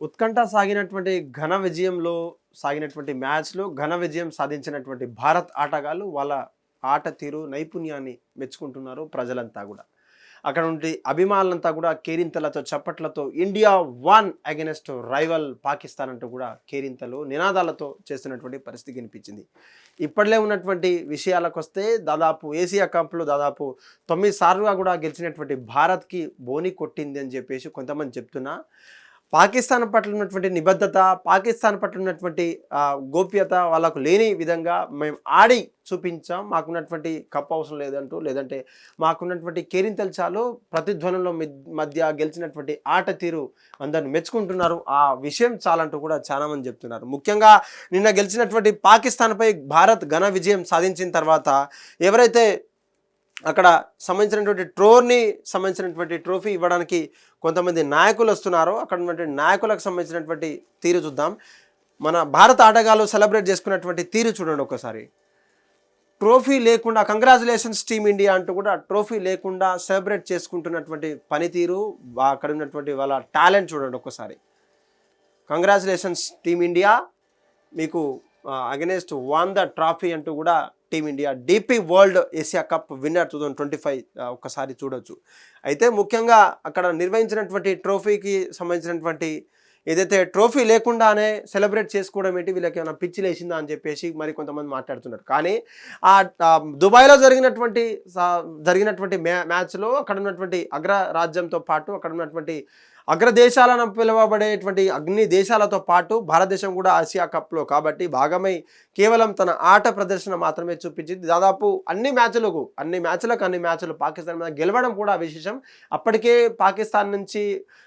ఉత్కంఠ సాగినటువంటి ఘన విజయంలో సాగినటువంటి మ్యాచ్లో ఘన విజయం సాధించినటువంటి భారత్ ఆటగాళ్ళు వాళ్ళ ఆట తీరు నైపుణ్యాన్ని మెచ్చుకుంటున్నారు ప్రజలంతా కూడా. అక్కడ ఉండి అభిమానులంతా కూడా కేరింతలతో చప్పట్లతో India won against rival Pakistan అంటూ కూడా కేరింతలు నినాదాలతో చేస్తున్నటువంటి పరిస్థితి కనిపించింది ఇప్పట్లే ఉన్నటువంటి విషయాలకు వస్తే దాదాపు ఏసియా కప్లో దాదాపు తొమ్మిది సార్లుగా కూడా గెలిచినటువంటి భారత్కి బోని కొట్టింది అని చెప్పేసి కొంతమంది చెప్తున్నా. పాకిస్తాన్ పట్ల ఉన్నటువంటి నిబద్ధత పాకిస్తాన్ పట్ల ఉన్నటువంటి గోప్యత వాళ్ళకు లేని విధంగా మేము ఆడి చూపించాం. మాకున్నటువంటి కప్ అవసరం లేదంటూ లేదంటే మాకున్నటువంటి కేరింతలు చాలు ప్రతిధ్వనంలో మధ్య గెలిచినటువంటి ఆట తీరు అందరిని మెచ్చుకుంటున్నారు. ఆ విషయం చాలంటూ కూడా చాలా మంది చెప్తున్నారు. ముఖ్యంగా నిన్న గెలిచినటువంటి పాకిస్తాన్పై భారత్ ఘన విజయం సాధించిన తర్వాత ఎవరైతే అక్కడ సంబంధించినటువంటి ట్రోర్ని సంబంధించినటువంటి ట్రోఫీ ఇవ్వడానికి కొంతమంది నాయకులు వస్తున్నారు. అక్కడ ఉన్నటువంటి నాయకులకు సంబంధించినటువంటి తీరు చూద్దాం. మన భారత ఆటగాళ్ళు సెలబ్రేట్ చేసుకున్నటువంటి తీరు చూడండి ఒకసారి. ట్రోఫీ లేకుండా కంగ్రాచులేషన్స్ టీమ్ ఇండియా అంటూ కూడా ట్రోఫీ లేకుండా సెలబ్రేట్ చేసుకుంటున్నటువంటి పనితీరు అక్కడ ఉన్నటువంటి వాళ్ళ టాలెంట్ చూడండి ఒక్కసారి కంగ్రాచులేషన్స్ టీమ్ ఇండియా మీకు అగెనెస్ట్ వన్ ద ట్రాఫీ అంటూ కూడా team India DP world Asia cup winner two thousand twenty five ఒకసారి చూడొచ్చు. అయితే ముఖ్యంగా అక్కడ నిర్వహించినటువంటి ట్రోఫీకి సంబంధించినటువంటి ఏదైతే ట్రోఫీ లేకుండానే సెలబ్రేట్ చేసుకోవడం ఏంటి వీళ్ళకి ఏమైనా పిచ్చి లేచిందా అని చెప్పేసి మరి కొంతమంది మాట్లాడుతున్నారు. కానీ ఆ ఆ దుబాయ్లో జరిగినటువంటి సా- జరిగినటువంటి మ్యా మ్యాచ్లో అక్కడ ఉన్నటువంటి అగ్ర రాజ్యంతో పాటు అక్కడ ఉన్నటువంటి అగ్రదేశాలను పిలువబడేటువంటి అగ్ని దేశాలతో పాటు భారతదేశం కూడా ఆసియా కప్లో కాబట్టి భాగమై కేవలం తన ఆట ప్రదర్శన మాత్రమే చూపించింది. దాదాపు అన్ని మ్యాచ్లకు అన్ని మ్యాచ్లకు అన్ని మ్యాచ్లు పాకిస్తాన్ మీద గెలవడం కూడా విశేషం. అప్పటికే పాకిస్తాన్ నుంచి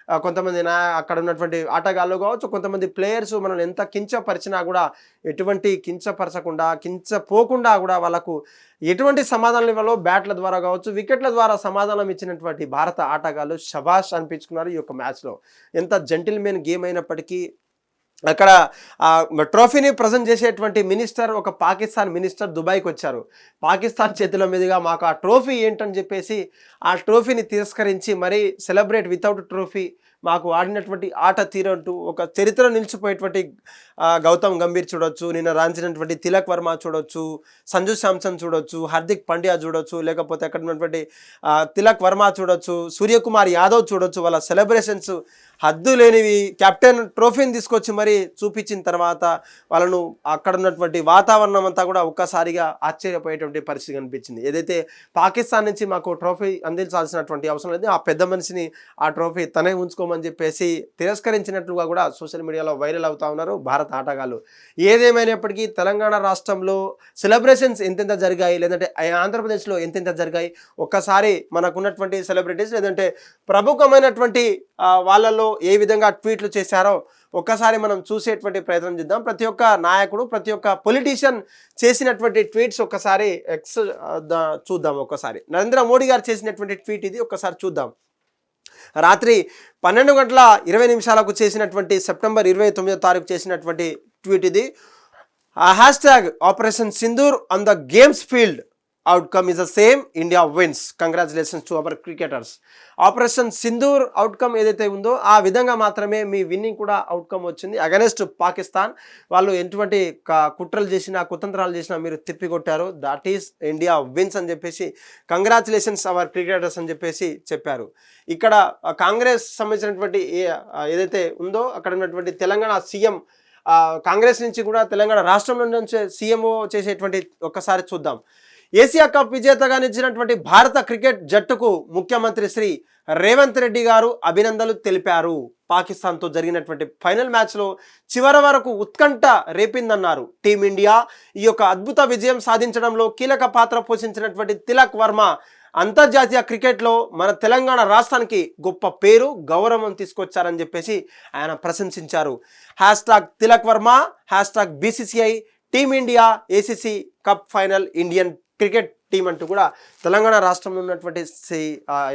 కొంతమంది నా అక్కడ ఉన్నటువంటి ఆటగాళ్ళు కావచ్చు కొంతమంది ప్లేయర్స్ మనల్ని ఎంత కించపరిచినా కూడా ఎటువంటి కించపరచకుండా కించపోకుండా కూడా వాళ్ళకు ఎటువంటి సమాధానం ఇవ్వాలో బ్యాట్ల ద్వారా కావచ్చు వికెట్ల ద్వారా సమాధానం ఇచ్చినటువంటి భారత ఆటగాళ్ళు షబాష్ అనిపించుకున్నారు ఈ యొక్క మ్యాచ్లో. ఎంత జెంటిల్మెన్ గేమ్ అయినప్పటికీ అక్కడ ట్రోఫీని ప్రజెంట్ చేసేటువంటి మినిస్టర్ ఒక పాకిస్తాన్ మినిస్టర్ దుబాయ్కి వచ్చారు. పాకిస్తాన్ చేతుల మీదుగా మాకు ఆ ట్రోఫీ ఏంటని చెప్పేసి ఆ ట్రోఫీని తిరస్కరించి మరీ సెలబ్రేట్ వితౌట్ ట్రోఫీ మాకు ఆడినటువంటి ఆట తీరంటూ ఒక చరిత్ర నిలిచిపోయేటువంటి గౌతమ్ గంభీర్ చూడొచ్చు నిన్న రాంచినటువంటి తిలక్ వర్మ చూడొచ్చు సంజు శాంసన్ చూడొచ్చు హార్దిక్ పాండ్యా చూడొచ్చు లేకపోతే అక్కడ ఉన్నటువంటి తిలక్ వర్మ చూడొచ్చు సూర్యకుమార్ యాదవ్ చూడొచ్చు వాళ్ళ సెలబ్రేషన్స్ హద్దు లేనివి కెప్టెన్ ట్రోఫీని తీసుకొచ్చి మరి చూపించిన తర్వాత వాళ్ళను అక్కడ ఉన్నటువంటి వాతావరణం అంతా కూడా ఒక్కసారిగా ఆశ్చర్యపోయేటువంటి పరిస్థితి కనిపించింది. ఏదైతే పాకిస్తాన్ నుంచి మాకు ట్రోఫీ అందించాల్సినటువంటి అవసరం లేదు ఆ పెద్ద మనిషిని ఆ ట్రోఫీ తనే ఉంచుకోమని చెప్పేసి తిరస్కరించినట్లుగా కూడా సోషల్ మీడియాలో వైరల్ అవుతా ఉన్నారు భారత ఆటగాళ్ళు. ఏదేమైనప్పటికీ తెలంగాణ రాష్ట్రంలో సెలబ్రేషన్స్ ఎంతెంత జరిగాయి లేదంటే ఆంధ్రప్రదేశ్లో ఎంతెంత జరిగాయి ఒక్కసారి మనకున్నటువంటి సెలబ్రిటీస్ లేదంటే ప్రముఖమైనటువంటి వాళ్ళలో ఏ విధంగా ట్వీట్లు చేశారో ఒక్కసారి మనం చూసేటువంటి ప్రయత్నం చేద్దాం. ప్రతి ఒక్క నాయకుడు ప్రతి ఒక్క పొలిటీషియన్ చేసినటువంటి ట్వీట్స్ ఒక్కసారి ఎక్స్ చూద్దాం ఒక్కసారి. నరేంద్ర మోడీ గారు చేసినటువంటి ట్వీట్ ఇది ఒక్కసారి చూద్దాం. రాత్రి పన్నెండు గంటల ఇరవై నిమిషాలకు చేసినటువంటి సెప్టెంబర్ ఇరవై తొమ్మిదో తారీఖు చేసినటువంటి ట్వీట్ ఇది. Hashtag operation Sindoor on the games field. Outcome is the same India wins congratulations to our cricketers operation Sindoor outcome ఏదైతే ఉందో ఆ విధంగా మాత్రమే మీ విన్నింగ్ కూడా అవుట్కమ్ వచ్చింది. అగనెస్ట్ పాకిస్తాన్ వాళ్ళు ఎటువంటి కుట్రలు చేసినా కుతంత్రాలు చేసినా మీరు తిప్పికొట్టారు. దట్ ఈస్ ఇండియా విన్స్ అని చెప్పేసి కంగ్రాచులేషన్స్ అవర్ క్రికెటర్స్ అని చెప్పేసి చెప్పారు. ఇక్కడ కాంగ్రెస్ సంబంధించినటువంటి ఏ- ఏదైతే ఉందో అక్కడ ఉన్నటువంటి తెలంగాణ సీఎం కాంగ్రెస్ నుంచి కూడా తెలంగాణ రాష్ట్రం నుంచి సీఎంఓ చేసేటువంటి ఒక్కసారి చూద్దాం. ఏసియా కప్ విజేతగా నిలిచినటువంటి భారత క్రికెట్ జట్టుకు ముఖ్యమంత్రి శ్రీ రేవంత్ రెడ్డి గారు అభినందనలు తెలిపారు. పాకిస్తాన్తో జరిగినటువంటి ఫైనల్ మ్యాచ్లో చివరి వరకు ఉత్కంఠ రేపిందన్నారు టీమిండియా. ఈ యొక్క అద్భుత విజయం సాధించడంలో కీలక పాత్ర పోషించినటువంటి తిలక్ వర్మ అంతర్జాతీయ క్రికెట్లో మన తెలంగాణ రాష్ట్రానికి గొప్ప పేరు గౌరవం తీసుకొచ్చారని చెప్పేసి ఆయన ప్రశంసించారు. Hashtag Tilak Varma hashtag BCCI team India ACC cup final Indian cricket team అంటూ కూడా తెలంగాణ రాష్ట్రంలో ఉన్నటువంటి శ్రీ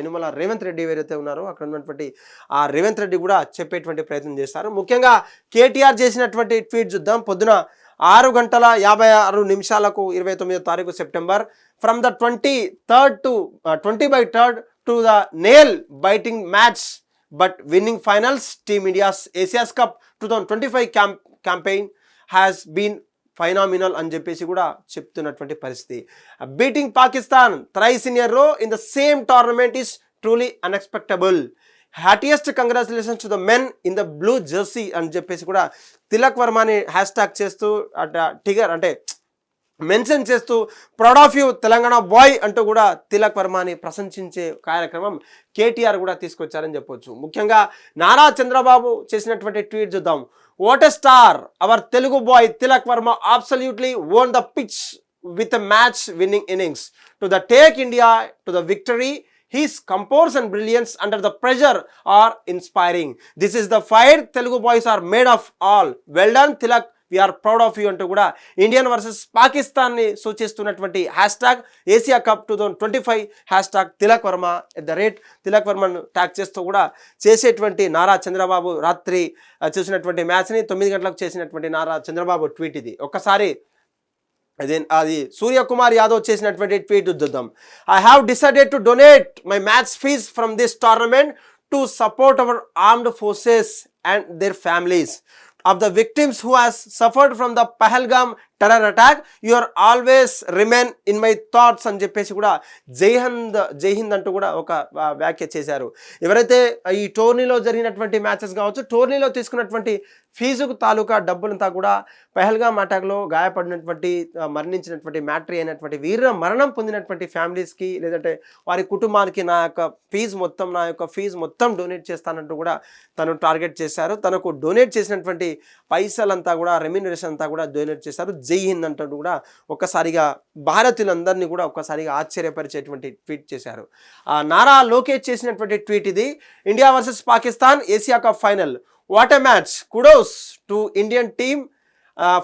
యనుమల రేవంత్ రెడ్డి ఎవరైతే ఉన్నారో అక్కడ ఉన్నటువంటి ఆ రేవంత్ రెడ్డి కూడా చెప్పేటువంటి ప్రయత్నం చేస్తారు. ముఖ్యంగా కేటీఆర్ చేసినటువంటి ట్వీట్ చూద్దాం. పొద్దున ఆరు గంటల యాభై ఆరు నిమిషాలకు ఇరవై తొమ్మిదో తారీఖు September. From the twenty third to twenty by third to the nail biting match but winning finals team India's Asia's cup two thousand twenty five camp campaign has been phenomenal అని చెప్పేసి కూడా చెప్తున్నటువంటి పరిస్థితి. Beating Pakistan thrice in a row in the same tournament is truly unexpectable. Heartiest congratulations to the men in the blue jersey అని చెప్పేసి కూడా తిలక్ వర్మని hash tag చేస్తూ టిగర్ అంటే మెన్షన్ చేస్తూ proud of you Telangana boy అంటూ కూడా తిలక్ వర్మని ప్రశంసించే కార్యక్రమం కేటీఆర్ కూడా తీసుకొచ్చారని చెప్పొచ్చు. ముఖ్యంగా నారా చంద్రబాబు చేసినటువంటి ట్వీట్ చూద్దాం. What star our Telugu boy Tilak Varma absolutely own the pitch with match winning innings to the take India to the victory his composure and brilliance under the pressure are inspiring this is the fire Telugu boys are made of all well done Tilak we're proud of you అంటూ కూడా Indian versus పాకిస్తాన్ని సూచిస్తున్నటువంటి hashtag Asia cup two thousand twenty five hashtag Tilak Varma at the rate Tilak వర్మను tag చేస్తూ కూడా చేసేటువంటి నారా చంద్రబాబు రాత్రి చేసినటువంటి చూసినటువంటి మ్యాచ్ని తొమ్మిది గంటలకు చేసినటువంటి నారా చంద్రబాబు ట్వీట్ ఇది. ఒక్కసారి అదే అది సూర్యకుమార్ యాదవ్ చేసినటువంటి ట్వీట్ చూద్దాం I have decided to donate my match fees from this tournament to support our armed forces and their families of the victims who has suffered from the Pahalgam terror attack you are always remain in my thoughts అని చెప్పేసి కూడా జైహంద్ జైహింద్ అంటూ కూడా ఒక వ్యాఖ్య చేశారు. ఎవరైతే ఈ టోర్నీలో జరిగినటువంటి మ్యాచెస్ కావచ్చు టోర్నీలో తీసుకున్నటువంటి ఫీజుకు తాలూకా డబ్బులంతా కూడా పహల్గామ్ అటాక్లో గాయపడినటువంటి మరణించినటువంటి మ్యాట్రీ అయినటువంటి వీర మరణం పొందినటువంటి ఫ్యామిలీస్కి లేదంటే వారి కుటుంబానికి నా యొక్క ఫీజు మొత్తం నా యొక్క ఫీజు మొత్తం డొనేట్ చేస్తానంటూ కూడా తను టార్గెట్ చేశారు. తనకు డొనేట్ చేసినటువంటి పైసలంతా కూడా రెమ్యూనరేషన్ అంతా కూడా డొనేట్ చేశారు. జై హింద్ అంటూ కూడా ఒక్కసారిగా భారతీయులందరినీ కూడా ఒక్కసారిగా ఆశ్చర్యపరిచేటువంటి ట్వీట్ చేశారు. ఆ నారా లోకేష్ చేసినటువంటి ట్వీట్ ఇది. India versus Pakistan Asia cup final. What a match kudos to Indian team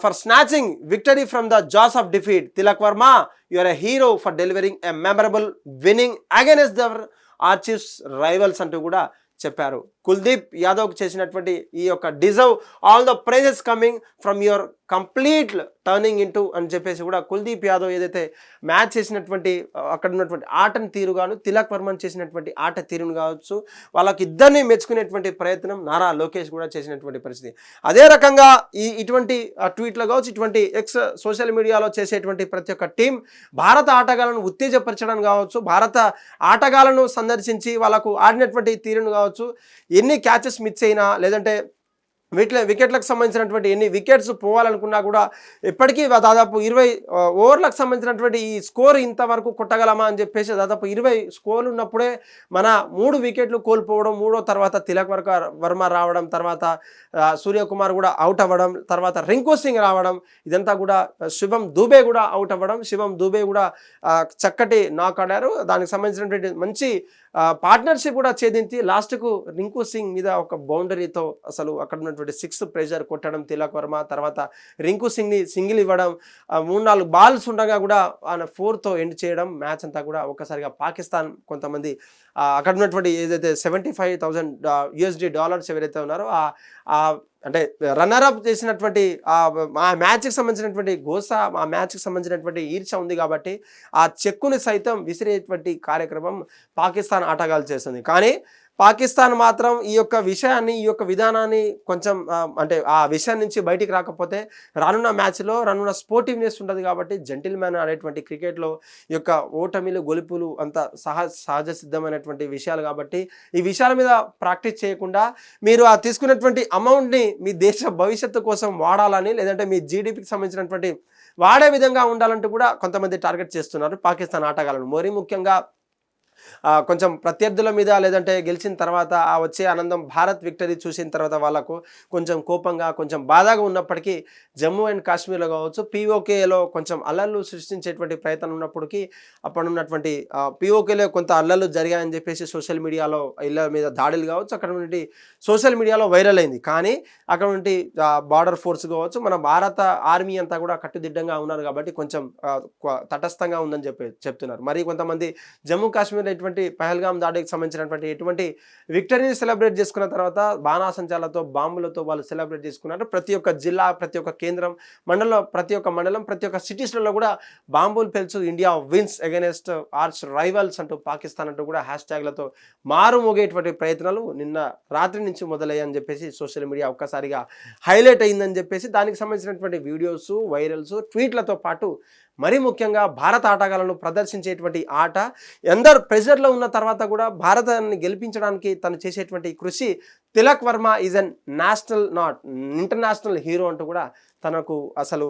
for snatching victory from the jaws of defeat Tilak Varma you're a hero for delivering a memorable winning against their arch rivals అంటూ కూడా చెప్పారు. కుల్దీప్ యాదవ్కి చేసినటువంటి ఈ యొక్క deserve all the prizes coming from your complete turning into అని చెప్పేసి కూడా కుల్దీప్ యాదవ్ ఏదైతే మ్యాచ్ చేసినటువంటి అక్కడ ఉన్నటువంటి ఆటను తీరుగాను తిలక్ వర్మన్ చేసినటువంటి ఆట తీరును కావచ్చు వాళ్ళకి ఇద్దరిని మెచ్చుకునేటువంటి ప్రయత్నం నారా లోకేష్ కూడా చేసినటువంటి పరిస్థితి. అదే రకంగా ఈ ఇటువంటి ట్వీట్లో కావచ్చు ఇటువంటి ఎక్స్ సోషల్ మీడియాలో చేసేటువంటి ప్రతి ఒక్క టీం భారత ఆటగాళ్ళను ఉత్తేజపరచడం కావచ్చు భారత ఆటగాళ్ళను సందర్శించి వాళ్ళకు ఆడినటువంటి తీరును కావచ్చు ఎన్ని క్యాచెస్ మిస్ అయినా లేదంటే వీటిలో వికెట్లకు సంబంధించినటువంటి ఎన్ని వికెట్స్ పోవాలనుకున్నా కూడా ఎప్పటికీ దాదాపు ఇరవై ఓవర్లకు సంబంధించినటువంటి ఈ స్కోర్ ఇంతవరకు కొట్టగలమా అని చెప్పేసి దాదాపు ఇరవై స్కోర్లు ఉన్నప్పుడే మన మూడు వికెట్లు కోల్పోవడం మూడో తర్వాత తిలక్ వర్క వర్మ రావడం తర్వాత సూర్యకుమార్ కూడా అవుట్ అవ్వడం తర్వాత రింకు సింగ్ రావడం ఇదంతా కూడా శివం దూబే కూడా అవుట్ అవ్వడం శివం దూబే కూడా చక్కటి నాక్ ఆడారు. దానికి సంబంధించినటువంటి మంచి పార్ట్నర్షిప్ కూడా ఛేదించి లాస్ట్కు రింకు సింగ్ మీద ఒక బౌండరీతో అసలు అక్కడ ఉన్నటువంటి సిక్స్ ప్రెషర్ కొట్టడం తిలక్ వర్మ తర్వాత రింకు సింగ్ని సింగిల్ ఇవ్వడం మూడు నాలుగు బాల్స్ ఉండగా కూడా ఆయన ఫోర్తో ఎండ్ చేయడం మ్యాచ్ అంతా కూడా ఒక్కసారిగా పాకిస్తాన్ కొంతమంది అక్కడ ఉన్నటువంటి ఏదైతే seventy five thousand USD dollars ఎవరైతే ఉన్నారో ఆ అంటే రన్నర్అప్ చేసినటువంటి ఆ ఆ మ్యాచ్కి సంబంధించినటువంటి గోస ఆ మ్యాచ్కి సంబంధించినటువంటి ఈర్ష ఉంది కాబట్టి ఆ చెక్కుని సైతం విసిరేటువంటి కార్యక్రమం పాకిస్తాన్ ఆటగాళ్ళు చేస్తుంది. కానీ పాకిస్తాన్ మాత్రం ఈ యొక్క విషయాన్ని ఈ యొక్క విధానాన్ని కొంచెం అంటే ఆ విషయం నుంచి బయటికి రాకపోతే రానున్న మ్యాచ్లో రానున్న స్పోర్టివ్నెస్ ఉంటుంది కాబట్టి జెంటిల్ మ్యాన్ అనేటువంటి క్రికెట్లో ఈ యొక్క ఓటమిలు గొలుపులు అంత సహజ సహజ సిద్ధమైనటువంటి విషయాలు కాబట్టి ఈ విషయాల మీద ప్రాక్టీస్ చేయకుండా మీరు ఆ తీసుకున్నటువంటి అమౌంట్ని మీ దేశ భవిష్యత్తు కోసం వాడాలని లేదంటే మీ జీడిపికి సంబంధించినటువంటి వాడే విధంగా ఉండాలంటూ కూడా కొంతమంది టార్గెట్ చేస్తున్నారు పాకిస్తాన్ ఆటగాళ్ళను. మరీ ముఖ్యంగా కొంచెం ప్రత్యర్థుల మీద లేదంటే గెలిచిన తర్వాత ఆ వచ్చే ఆనందం భారత్ విక్టరీ చూసిన తర్వాత వాళ్ళకు కొంచెం కోపంగా కొంచెం బాధగా ఉన్నప్పటికీ జమ్మూ అండ్ కాశ్మీర్లో కావచ్చు పీఓకేలో కొంచెం అల్లర్లు సృష్టించేటువంటి ప్రయత్నం ఉన్నప్పటికీ అప్పుడు ఉన్నటువంటి పీఓకేలో కొంత అల్లర్లు జరిగాయని చెప్పేసి సోషల్ మీడియాలో ఇళ్ళ మీద దాడులు కావచ్చు అక్కడ నుండి సోషల్ మీడియాలో వైరల్ అయింది. కానీ అక్కడ నుండి బార్డర్ ఫోర్స్ కావచ్చు మన భారత ఆర్మీ అంతా కూడా కట్టుదిడ్డంగా ఉన్నారు కాబట్టి కొంచెం తటస్థంగా ఉందని చెప్పి చెప్తున్నారు. మరి కొంతమంది జమ్మూ కాశ్మీర్ జరిగినటువంటి పహల్గాం దాడికి సంబంధించినటువంటి ఎటువంటి విక్టరీని సెలబ్రేట్ చేసుకున్న తర్వాత బాణాసంచాలతో బాంబులతో వాళ్ళు సెలబ్రేట్ చేసుకున్నారు. ప్రతి ఒక్క జిల్లా ప్రతి ఒక్క కేంద్రం మండలం ప్రతి ఒక్క మండలం ప్రతి ఒక్క సిటీస్లలో కూడా బాంబులు పెల్చు India wins against arch rivals అంటూ పాకిస్తాన్ అంటూ కూడా హ్యాష్ ట్యాగ్లతో మారుమోగేటువంటి ప్రయత్నాలు నిన్న రాత్రి నుంచి మొదలయ్యాయని చెప్పేసి సోషల్ మీడియా ఒక్కసారిగా హైలైట్ అయిందని చెప్పేసి దానికి సంబంధించినటువంటి వీడియోస్ వైరల్స్ ట్వీట్లతో పాటు మరీ ముఖ్యంగా భారత ఆటగాళ్ళను ప్రదర్శించేటువంటి ఆట ఎందరు ప్రెషర్లో ఉన్న తర్వాత కూడా భారతాన్ని గెలిపించడానికి తను చేసేటువంటి కృషి Tilak Varma is an national not international hero అంటూ కూడా తనకు అసలు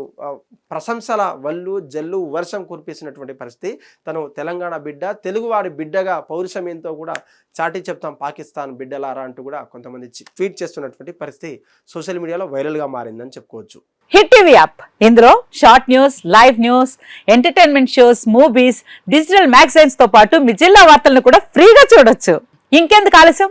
ప్రశంసల వల్లు జల్లు వర్షం కురిపిస్తున్నటువంటి పరిస్థితి. తను తెలంగాణ బిడ్డ తెలుగువాడి బిడ్డగా పౌరుషమ్యంతో కూడా చాటి చెప్తాం పాకిస్తాన్ బిడ్డలారా అంటూ కూడా కొంతమంది ట్వీట్ చేస్తున్నటువంటి పరిస్థితి సోషల్ మీడియాలో వైరల్గా మారిందని చెప్పుకోవచ్చు. Hit TV app. ఇందులో short news live news entertainment shows movies digital మ్యాగజైన్స్తో పాటు మీ జిల్లా వార్తలను కూడా ఫ్రీగా చూడొచ్చు. ఇంకెందుకు ఆలస్యం?